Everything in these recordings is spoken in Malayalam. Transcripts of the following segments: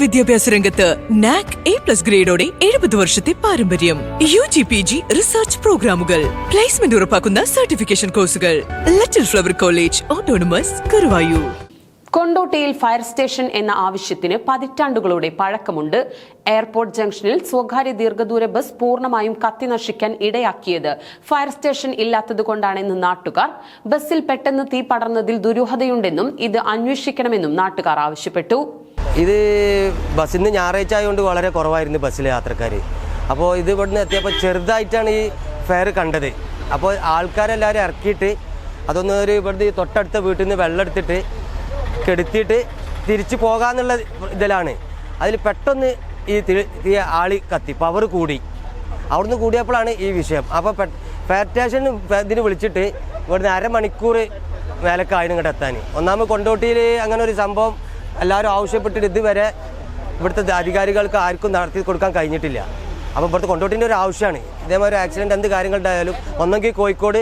വിദ്യാഭ്യാസ രംഗത്ത് നാക് എ പ്ലസ് ഗ്രേഡോടെ എഴുപത് വർഷത്തെ പാരമ്പര്യം. U G P G research പ്രോഗ്രാമുകൾ പ്ലേസ്മെന്റ് ഉറപ്പാക്കുന്ന സർട്ടിഫിക്കേഷൻ കോഴ്സുകൾ ലിറ്റിൽ ഫ്ലവർ കോളേജ് ഓട്ടോണമസ് കുറവായു കൊണ്ടോട്ടിയിൽ ഫയർ സ്റ്റേഷൻ എന്ന ആവശ്യത്തിന് പതിറ്റാണ്ടുകളുടെ പഴക്കമുണ്ട്. എയർപോർട്ട് ജംഗ്ഷനിൽ സ്വകാര്യ ദീർഘദൂര ബസ് പൂർണമായും കത്തിനശിക്കാൻ ഇടയാക്കിയത് ഫയർ സ്റ്റേഷൻ ഇല്ലാത്തതുകൊണ്ടാണെന്ന് നാട്ടുകാർ. ബസ്സിൽ പെട്ടെന്ന് തീ പടർന്നതിൽ ദുരൂഹതയുണ്ടെന്നും ഇത് അന്വേഷിക്കണമെന്നും നാട്ടുകാർ ആവശ്യപ്പെട്ടു. ഇത് ബസ്സിൽ നിന്ന് ഞായറാഴ്ച ആയതുകൊണ്ട് വളരെ കുറവായിരുന്നു ബസ്സിലെ യാത്രക്കാർ അപ്പോൾ ഇത് ഇവിടുന്ന് എത്തിയപ്പോൾ ചെറുതായിട്ടാണ് ഈ ഫെയർ കണ്ടത്. അപ്പോൾ ആൾക്കാരെല്ലാവരും ഇറക്കിയിട്ട് അതൊന്ന് ഒരു ഇവിടുന്ന് തൊട്ടടുത്ത വീട്ടിൽ നിന്ന് വെള്ളം എടുത്തിട്ട് കെടുത്തിയിട്ട് തിരിച്ചു പോകാമെന്നുള്ള ഇതിലാണ്. അതിൽ പെട്ടെന്ന് ഈ ഈ ആളി കത്തി പവർ കൂടി. അവിടുന്ന് കൂടിയപ്പോഴാണ് ഈ വിഷയം. അപ്പോൾ ഫെയർ സ്റ്റേഷൻ ഇതിന് വിളിച്ചിട്ട് ഇവിടുന്ന് അരമണിക്കൂർ ഇങ്ങോട്ട് എത്താൻ ഒന്നാമത് കൊണ്ടോട്ടിയിൽ അങ്ങനെ ഒരു സംഭവം എല്ലാവരും ആവശ്യപ്പെട്ടിട്ട് ഇതുവരെ ഇവിടുത്തെ അധികാരികൾക്ക് ആർക്കും നടത്തി കൊടുക്കാൻ കഴിഞ്ഞിട്ടില്ല. അപ്പോൾ ഇവിടുത്തെ കൊണ്ടോട്ടിന്റെ ഒരു ആവശ്യമാണ്. ഇതേമാതിരി ആക്സിഡന്റ് എന്ത് കാര്യങ്ങളുണ്ടായാലും ഒന്നെങ്കിൽ കോഴിക്കോട്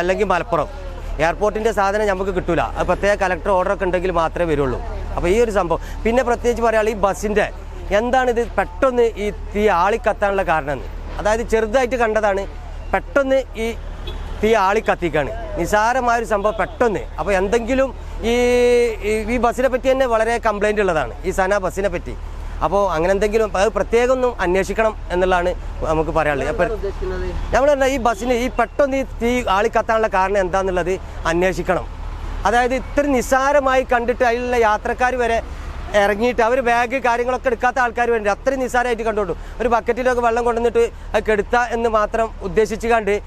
അല്ലെങ്കിൽ മലപ്പുറം. എയർപോർട്ടിന്റെ സാധനം നമുക്ക് കിട്ടില്ല അത് പ്രത്യേക കലക്ടർ ഒക്കെ ഉണ്ടെങ്കിൽ മാത്രമേ വരുള്ളൂ. അപ്പോൾ ഈ ഒരു സംഭവം. പിന്നെ പ്രത്യേകിച്ച് പറയുകയാണെങ്കിൽ ഈ ബസ്സിന്റെ എന്താണിത് പെട്ടെന്ന് ഈ തീ ആളിക്കത്താനുള്ള കാരണംന്ന്. അതായത് ചെറുതായിട്ട് കണ്ടതാണ്. പെട്ടെന്ന് ഈ തീ ആളി കത്തിക്കാണ്. നിസാരമായ ഒരു സംഭവം പെട്ടെന്ന്. അപ്പോൾ എന്തെങ്കിലും ഈ ഈ- ബസ്സിനെ പറ്റി തന്നെ വളരെ കംപ്ലൈന്റ് ഉള്ളതാണ്. ഈ സന ബസ്സിനെ പറ്റി. അപ്പോൾ അങ്ങനെ എന്തെങ്കിലും അത് പ്രത്യേകം ഒന്നും അന്വേഷിക്കണം എന്നുള്ളതാണ് നമുക്ക് പറയാനുള്ളത്. അപ്പം നമ്മൾ ഈ ബസ്സിന് ഈ പെട്ടെന്ന് ഈ തീ ആളി കത്താനുള്ള കാരണം എന്താണെന്നുള്ളത് അന്വേഷിക്കണം. അതായത് ഇത്ര നിസ്സാരമായി കണ്ടിട്ട് അതിലുള്ള യാത്രക്കാർ വരെ ഇറങ്ങിയിട്ട് അവർ ബാഗ് കാര്യങ്ങളൊക്കെ എടുക്കാത്ത ആൾക്കാർ വേണ്ടി അത്രയും നിസ്സാരമായിട്ട് കണ്ടോട്ടു ഒരു ബക്കറ്റിലൊക്കെ വെള്ളം കൊണ്ടുവന്നിട്ട് അത് കെടുത്ത എന്ന് മാത്രം ഉദ്ദേശിച്ചു കണ്ട്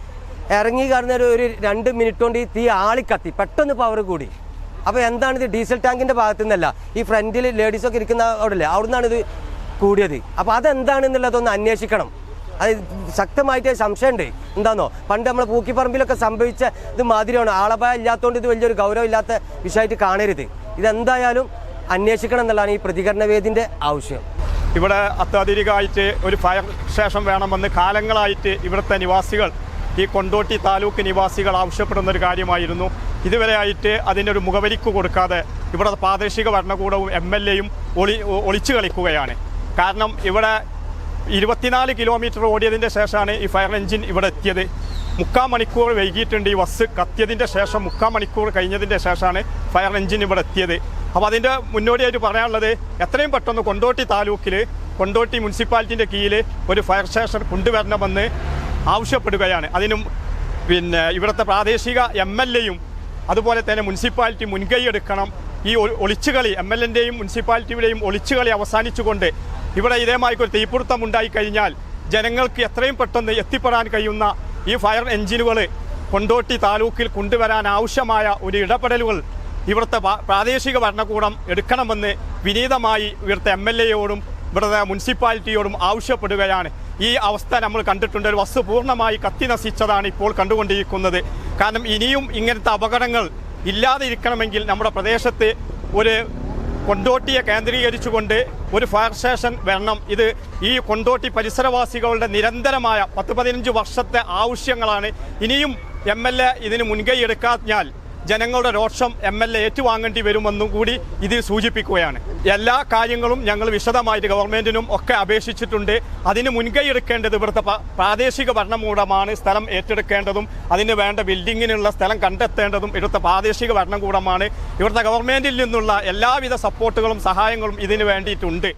ഇറങ്ങി കാണുന്ന ഒരു- രണ്ട് മിനിറ്റ് കൊണ്ട് ഈ തീ ആളിക്കത്തി. പെട്ടെന്ന് പവർ കൂടി. അപ്പോൾ എന്താണ് ഇത് ഡീസൽ ടാങ്കിന്റെ ഭാഗത്തു നിന്നല്ല ഈ ഫ്രണ്ടിൽ ലേഡീസൊക്കെ ഇരിക്കുന്ന അവിടെ അല്ലേ അവിടെ നിന്നാണ് ഇത് കൂടിയത്. അപ്പോൾ അതെന്താണെന്നുള്ളതൊന്ന് അന്വേഷിക്കണം. അത് ശക്തമായിട്ട് സംശയമുണ്ട്. എന്താണോ പണ്ട് നമ്മൾ പൂക്കിപ്പറമ്പിലൊക്കെ സംഭവിച്ച ഇത് മാതിരിയാണ്. ആളപായം ഇല്ലാത്തതുകൊണ്ട് ഇത് വലിയൊരു ഗൗരവമില്ലാത്ത വിഷയമായിട്ട് കാണരുത്. ഇതെന്തായാലും അന്വേഷിക്കണം എന്നുള്ളതാണ് ഈ പ്രതികരണ വേദിന്റെ ആവശ്യം. ഇവിടെ അത്യാധുനികമായിട്ട് ഒരു ഫയർ സ്റ്റേഷൻ വേണമെന്ന് കാലങ്ങളായിട്ട് ഇവിടുത്തെ നിവാസികൾ ഈ കൊണ്ടോട്ടി താലൂക്ക് നിവാസികൾ ആവശ്യപ്പെടുന്ന ഒരു കാര്യമായിരുന്നു ഇതുവരെയായിട്ട് അതിനൊരു മുഖവരിക്ക് കൊടുക്കാതെ ഇവിടെ പ്രാദേശിക ഭരണകൂടവും എം എൽ എയും ഒളി ഒളിച്ചു കളിക്കുകയാണ്. കാരണം ഇവിടെ ഇരുപത്തിനാല് കിലോമീറ്റർ ഓടിയതിന്റെ ശേഷമാണ് ഈ ഫയർ എഞ്ചിൻ ഇവിടെ എത്തിയത്. മുക്കാൽ മണിക്കൂർ വൈകിയിട്ടുണ്ട് ഈ ബസ് കത്തിയതിന്റെ ശേഷം മുക്കാൽ മണിക്കൂർ കഴിഞ്ഞതിന്റെ ശേഷമാണ് ഫയർ എഞ്ചിൻ ഇവിടെ എത്തിയത്. അപ്പോൾ അതിന്റെ മുന്നോടിയായിട്ട് പറയാനുള്ളത് എത്രയും പെട്ടെന്ന് കൊണ്ടോട്ടി താലൂക്കിൽ കൊണ്ടോട്ടി മുനിസിപ്പാലിറ്റിന്റെ കീഴിൽ ഒരു ഫയർ സ്റ്റേഷൻ കൊണ്ടുവരണമെന്ന് ആവശ്യപ്പെടുകയാണ്. അതിനും പിന്നെ ഇവിടുത്തെ പ്രാദേശിക എം എൽ എയും അതുപോലെ തന്നെ മുനിസിപ്പാലിറ്റി മുൻകൈ എടുക്കണം. ഈ ഒളിച്ചുകളി എം എൽ എന്റെയും മുനിസിപ്പാലിറ്റിയുടെയും ഒളിച്ചുകളി അവസാനിച്ചുകൊണ്ട് ഇവിടെ ഇതേമായി ഒരു തീപിടുത്തം ഉണ്ടായിക്കഴിഞ്ഞാൽ ജനങ്ങൾക്ക് എത്രയും പെട്ടെന്ന് എത്തിപ്പെടാൻ കഴിയുന്ന ഈ ഫയർ എഞ്ചിനുകൾ കൊണ്ടോട്ടി താലൂക്കിൽ കൊണ്ടുവരാൻ ആവശ്യമായ ഒരു ഇടപെടലുകൾ ഇവിടുത്തെ പ്രാദേശിക ഭരണകൂടം എടുക്കണമെന്ന് വിനീതമായി ഇവിടുത്തെ എം എൽ എയോടും ഇവിടുത്തെ മുനിസിപ്പാലിറ്റിയോടും ആവശ്യപ്പെടുകയാണ്. ഈ അവസ്ഥ നമ്മൾ കണ്ടിട്ടുണ്ട്. ഒരു വസ്തു പൂർണമായി കത്തി നശിച്ചതാണ് ഇപ്പോൾ കണ്ടുകൊണ്ടിരിക്കുന്നത്. കാരണം ഇനിയും ഇങ്ങനത്തെ അപകടങ്ങൾ ഇല്ലാതെ ഇരിക്കണമെങ്കിൽ നമ്മുടെ പ്രദേശത്ത് ഒരു കൊണ്ടോട്ടിയെ കേന്ദ്രീകരിച്ചുകൊണ്ട് ഒരു ഫയർ സ്റ്റേഷൻ വരണം. ഇത് ഈ കൊണ്ടോട്ടി പരിസരവാസികളുടെ നിരന്തരമായ പത്ത് പതിനഞ്ച് വർഷത്തെ ആവശ്യങ്ങളാണ്. ഇനിയും എം എൽ എ ഇതിന് മുൻകൈ എടുക്കാഞ്ഞാൽ ജനങ്ങളുടെ രോഷം എം എൽ എ ഏറ്റുവാങ്ങേണ്ടി വരുമെന്നും കൂടി ഇത് സൂചിപ്പിക്കുകയാണ്. എല്ലാ കാര്യങ്ങളും ഞങ്ങൾ വിശദമായിട്ട് ഗവൺമെന്റിനും ഒക്കെ അപേക്ഷിച്ചിട്ടുണ്ട്. അതിന് മുൻകൈ എടുക്കേണ്ടത് ഇവിടുത്തെ പ്രാദേശിക ഭരണകൂടമാണ് സ്ഥലം ഏറ്റെടുക്കേണ്ടതും അതിന് വേണ്ട ബിൽഡിങ്ങിനുള്ള സ്ഥലം കണ്ടെത്തേണ്ടതും ഇവിടുത്തെ പ്രാദേശിക ഭരണകൂടമാണ്. ഇവിടുത്തെ ഗവൺമെന്റിൽ നിന്നുള്ള എല്ലാവിധ സപ്പോർട്ടുകളും സഹായങ്ങളും ഇതിന് വേണ്ടിയിട്ടുണ്ട്.